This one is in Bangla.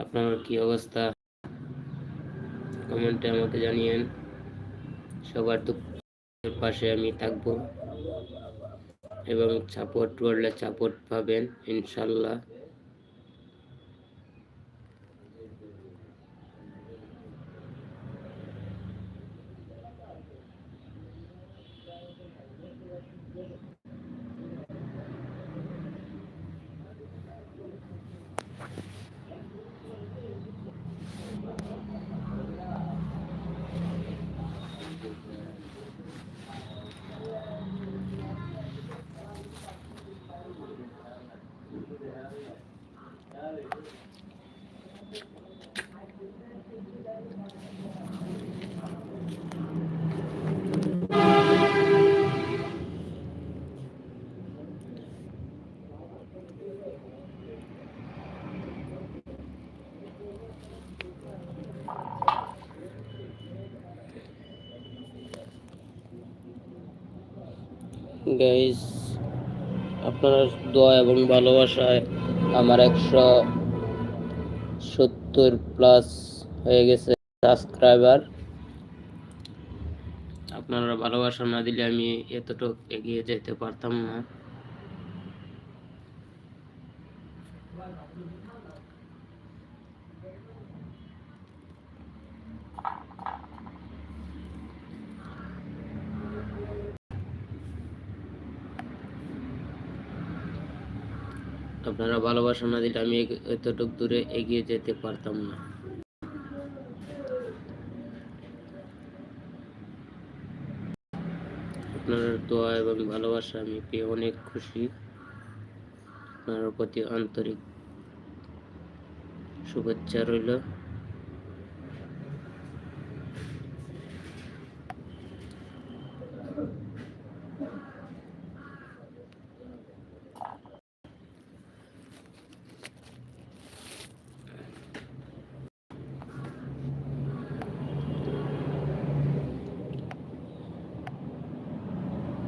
আপনার কি অবস্থা? কমেন্টে আমাকে জানিয়েন। সবার দুঃখের পাশে আমি থাকব এবং সাপোর্ট করলে সাপোর্ট পাবেন, ইনশাল্লাহ। গাইস আপনার দোয়া এবং ভালোবাসায় আমার একশো সত্তর প্লাস হয়ে গেছে সাবস্ক্রাইবার। আপনারা ভালোবাসা না দিলে আমি এতটুকু এগিয়ে যেতে পারতাম না। আপনারা ভালোবাসা না দিলে আমি এতটুক দূরে এগিয়ে যেতে পারতাম না। আপনার দোয়া এবং ভালোবাসা আমি পেয়ে অনেক খুশি। আপনার প্রতি আন্তরিক শুভেচ্ছা রইল।